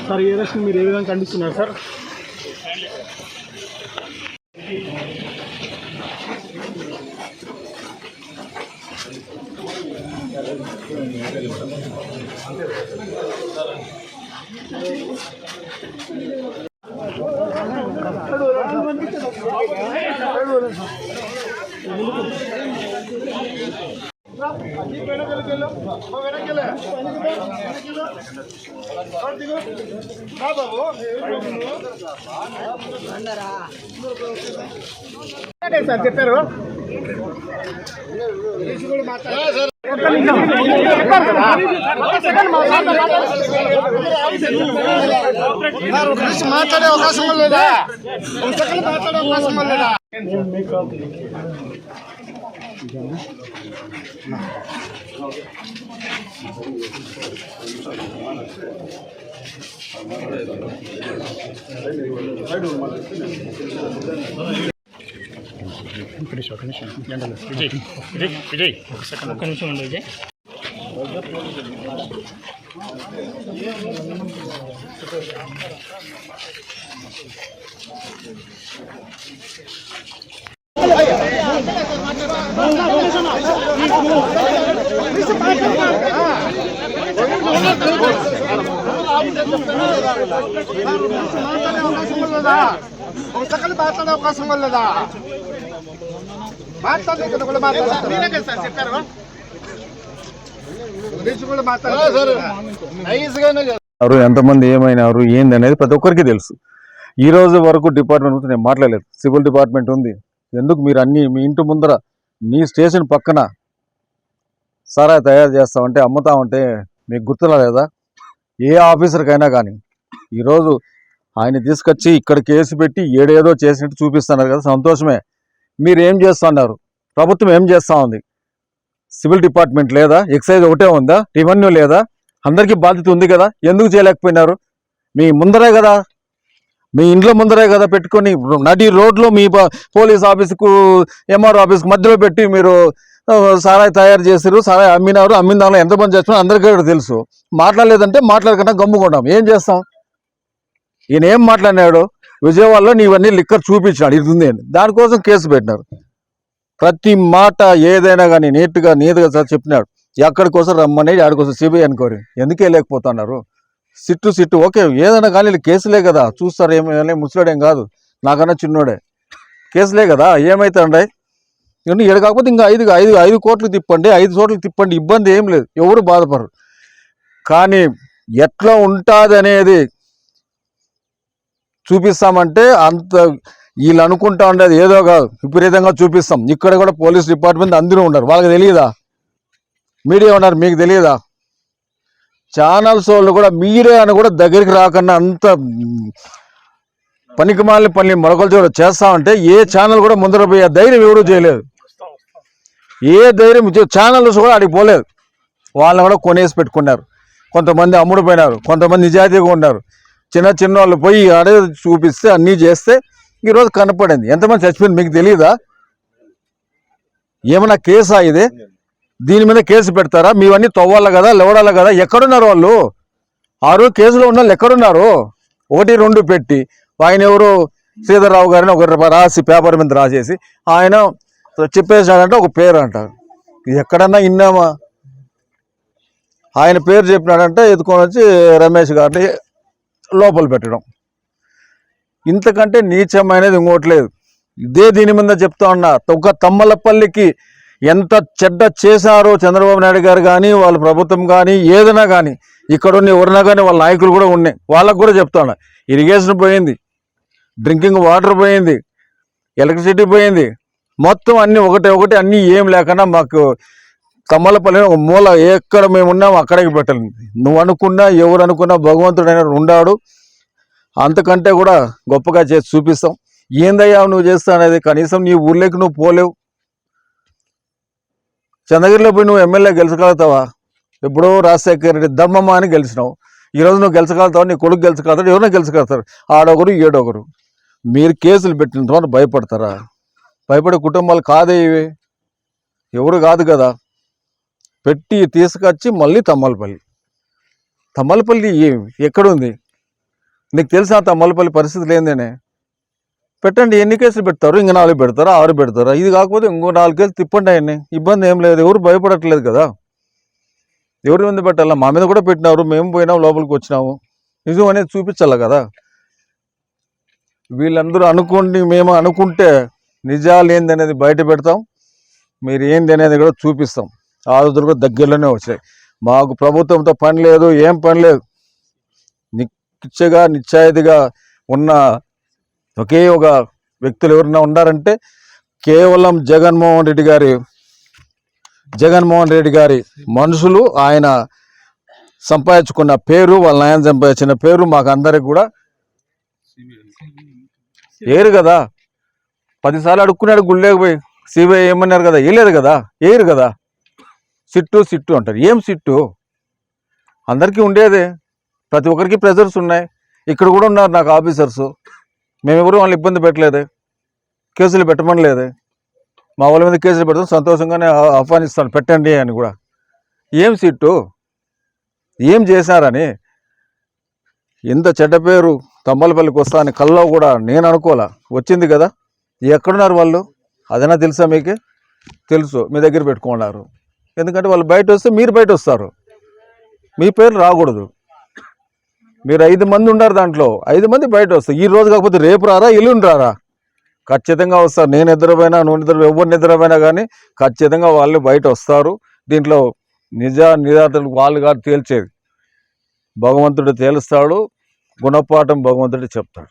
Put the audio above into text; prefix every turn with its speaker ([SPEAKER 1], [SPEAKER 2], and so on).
[SPEAKER 1] Sir ఈ arrest మీరు ఏ విధంగా ఖండిస్తున్నారు సార్? సార్ చెప్పారు మాట్లాడే అవకాశం లేదా? ఒక సెకండ్ మాట్లాడే
[SPEAKER 2] విజయ్ విజయ్ విజయ్ ఒక సెకండ్ ఒక్క నిమిషం ఉండు విజయ్ Thank you.
[SPEAKER 1] మాట్లాడే అవకాశం లేదా ఒక సెకండ్ మాట్లాడే అవకాశం లేదా కూడా మాట్లాడారు చెప్పారు
[SPEAKER 3] ఎవరు ఎంతమంది ఏమైనారు ఏంది అనేది ప్రతి ఒక్కరికి తెలుసు. ఈ రోజు వరకు డిపార్ట్మెంట్ గురించి నేను మాట్లాడలేదు. సివిల్ డిపార్ట్మెంట్ ఉంది. ఎందుకు మీరు అన్ని మీ ఇంటి ముందర నీ స్టేషన్ పక్కన సారా తయారు చేస్తామంటే అమ్ముతామంటే మీకు గుర్తురాలేదా ఏ ఆఫీసర్కైనా కానీ. ఈరోజు ఆయన తీసుకొచ్చి ఇక్కడ కేసు పెట్టి ఏడేదో చేసినట్టు చూపిస్తున్నారు కదా సంతోషమే. మీరు ఏం చేస్తున్నారు? ప్రభుత్వం ఏం చేస్తూ ఉంది? సివిల్ డిపార్ట్మెంట్ లేదా? ఎక్సైజ్ ఒకటే ఉందా? రెవెన్యూ లేదా? అందరికీ బాధ్యత ఉంది కదా? ఎందుకు చేయలేకపోయినారు? మీ ముందరే కదా మీ ఇంట్లో ముందరే కదా పెట్టుకొని నడి రోడ్లో మీ పోలీస్ ఆఫీస్కు ఎంఆర్ ఆఫీస్కు మధ్యలో పెట్టి మీరు సారాయి తయారు చేశారు సారాయి అమ్మినారు అమ్మిన దానిలో ఎంతమంది చేస్తున్నారు అందరికీ కూడా తెలుసు. మాట్లాడలేదంటే మాట్లాడకుండా గమ్ముకుంటాం ఏం చేస్తాం? ఈయన ఏం మాట్లాడినాడు? విజయవాడలో నీవన్నీ లిక్కర్ చూపించాడు ఇది ఉంది అని. దానికోసం కేసు పెట్టినారు. ప్రతి మాట ఏదైనా కానీ నీట్గా నీట్గా సార్ చెప్పినాడు. ఎక్కడికోసం రమ్మని ఆడికోసం సిబిఐ అనుకోరు ఎందుకే లేకపోతున్నారు? Sit sit. ఓకే ఏదైనా కానీ వీళ్ళు కేసులే కదా. చూస్తారు ఏమైనా ముసలాడేం కాదు. నాకన్నా చిన్నోడే. కేసులే కదా. ఏమైతుండే? ఇవన్నీ ఏడు కాకపోతే ఇంకా ఐదు ఐదు ఐదు కోట్లు తిప్పండి. ఐదు చోట్లు తిప్పండి. ఇబ్బంది ఏం లేదు. ఎవరు బాధపడరు. కానీ ఎట్లా ఉంటుంది అనేది చూపిస్తామంటే అంత వీళ్ళు అనుకుంటా ఉండేది ఏదో కాదు. విపరీతంగా చూపిస్తాం. ఇక్కడ కూడా పోలీస్ డిపార్ట్మెంట్ అందరూ ఉన్నారు. వాళ్ళకి తెలియదా మీడియా ఉన్నారు. మీకు తెలియదా ఛానల్స్ వాళ్ళు కూడా మీరే అని కూడా దగ్గరికి రాకుండా అంత పనికిమాలిన పని మరొకరు చూడ చేస్తామంటే ఏ ఛానల్ కూడా ముందర పోయే ధైర్యం ఎవరూ చేయలేదు. ఏ ధైర్యం ఛానల్స్ కూడా అడిగి పోలేదు. వాళ్ళని కూడా కొనేసి పెట్టుకున్నారు. కొంతమంది అమ్ముడుపోయినారు. కొంతమంది నిజాయితీగా ఉన్నారు. చిన్న చిన్న వాళ్ళు పోయి ఆడే చూపిస్తే అన్నీ చేస్తే ఈరోజు కనపడింది. ఎంతమంది చచ్చిపోయింది మీకు తెలియదా ఏమైనా కేసా ఇది? దీని మీద కేసు పెడతారా? మీవన్నీ తవ్వాలి కదా లేవడాలి కదా? ఎక్కడున్నారు వాళ్ళు? ఆరు కేసులో ఉన్న వాళ్ళు ఎక్కడున్నారు? ఒకటి రెండు పెట్టి. ఆయన ఎవరు? శ్రీధర్రావు గారిని ఒక రాసి పేపర్ మీద రాసేసి ఆయన చెప్పేసాడంటే ఒక పేరు అంటారు ఇది ఎక్కడన్నా ఇన్నామా? ఆయన పేరు చెప్పినాడంటే ఎత్తుకొని వచ్చి రమేష్ గారిని లోపల పెట్టడం. ఇంతకంటే నీచమైనది ఇంకోటి లేదు. ఇదే దీని మీద చెప్తా ఉన్నా. ఒక తమ్మలపల్లికి ఎంత చెడ్డ చేశారో చంద్రబాబు నాయుడు గారు కానీ వాళ్ళ ప్రభుత్వం కానీ ఏదైనా కానీ ఇక్కడ ఉన్న ఎవరినా కానీ వాళ్ళ నాయకులు కూడా ఉన్నాయి వాళ్ళకు కూడా చెప్తాను. ఇరిగేషన్ పోయింది. డ్రింకింగ్ వాటర్ పోయింది. ఎలక్ట్రిసిటీ పోయింది. మొత్తం అన్నీ ఒకటి ఒకటి అన్నీ ఏం లేకుండా మాకు కమ్మలపల్లి ఒక మూల ఎక్కడ మేము ఉన్నాం అక్కడికి పెట్టాలి. నువ్వు అనుకున్నా ఎవరు అనుకున్నా భగవంతుడైన ఉండాడు. అంతకంటే కూడా గొప్పగా చేసి చూపిస్తాం. ఏందయ్యా నువ్వు చేస్తా అనేది కనీసం నీ ఊర్లోకి నువ్వు పోలేవు. చంద్రగిరిలో పోయి నువ్వు ఎమ్మెల్యే గెలుచగలుగుతావా ఎప్పుడో రాజశేఖర రెడ్డి దమ్మమ్మ అని గెలిచినావు. ఈరోజు నువ్వు గెలుచగలుగుతావు నీ కొడుకు గెలుచగలుగుతాడు ఎవరైనా గెలుచగలుగుతారు ఆడొకరు ఏడొకరు మీరు కేసులు పెట్టిన తర్వాత భయపడతారా? భయపడే కుటుంబాలు కాదే ఇవి. ఎవరు కాదు కదా. పెట్టి తీసుకొచ్చి మళ్ళీ తమ్మలపల్లి. తమ్మలపల్లి ఏమి ఎక్కడుంది? నీకు తెలిసిన తమ్మలపల్లి పరిస్థితి లేదేనే పెట్టండి ఎన్ని కేసులు పెడతారు? ఇంక నాలుగు పెడతారా? ఆరు పెడతారా? ఇది కాకపోతే ఇంకో నాలుగు కేసులు తిప్పండి ఆయన్ని. ఇబ్బంది ఏం లేదు. ఎవరు భయపడట్లేదు కదా. ఎవరి మీద పెట్టాలా? మా మీద కూడా పెట్టినారు. మేము పోయినాం లోపలికి వచ్చినాము. నిజం అనేది చూపించాలి కదా? వీళ్ళందరూ అనుకోండి మేము అనుకుంటే నిజాలు ఏంది అనేది బయట పెడతాం. మీరు ఏంది అనేది కూడా చూపిస్తాం. ఆ కూడా దగ్గరలోనే వచ్చాయి. మాకు ప్రభుత్వంతో పని లేదు ఏం పని లేదు. నిచ్చగా నిశ్చాయితీగా ఉన్న ఒకే ఒక వ్యక్తులు ఎవరైనా ఉన్నారంటే కేవలం జగన్మోహన్ రెడ్డి గారి జగన్మోహన్ రెడ్డి గారి మనుషులు ఆయన సంపాదించుకున్న పేరు వాళ్ళ నాయన సంపాదించిన పేరు మాకు అందరికి కూడా ఏరు కదా. పదిసార్లు అడుక్కున్నాడు గుళ్ళేకపోయి సిబిఐ ఏమన్నారు కదా? వేయలేదు కదా? ఏరు కదా? సిట్టు సిట్టు అంటారు. ఏం సిట్టు? అందరికీ ఉండేదే. ప్రతి ఒక్కరికి ప్రెజర్స్ ఉన్నాయి. ఇక్కడ కూడా ఉన్నారు నాకు ఆఫీసర్స్ మేము ఎవరూ వాళ్ళని ఇబ్బంది పెట్టలేదే. కేసులు పెట్టమనలేదు మా వాళ్ళ మీద కేసులు పెడతాం సంతోషంగానే ఆహ్వానిస్తాను పెట్టండి అని కూడా. ఏం సిట్టు? ఏం చేశారని? ఇంత చెడ్డ పేరు తమ్మలపల్లికి వస్తా అని కల్లో కూడా నేను అనుకోలే. వచ్చింది కదా? ఎక్కడున్నారు వాళ్ళు? అదైనా తెలుసా మీకు? తెలుసు. మీ దగ్గర పెట్టుకున్నారు. ఎందుకంటే వాళ్ళు బయట వస్తే మీరు బయట వస్తారు. మీ పేరు రాకూడదు. మీరు ఐదు మంది ఉన్నారు దాంట్లో ఐదు మంది బయట వస్తారు. ఈ రోజు కాకపోతే రేపు రారా ఎల్లుండి రారా? ఖచ్చితంగా వస్తారు. నేను నిద్రపోయినా నువ్వు నిద్ర ఎవరు నిద్రపోయినా కానీ ఖచ్చితంగా వాళ్ళు బయట వస్తారు. దీంట్లో నిజ నిజాతలు వాళ్ళు కాదు తేల్చేది. భగవంతుడు తేలుస్తాడు. గుణపాఠం భగవంతుడు చెప్తాడు.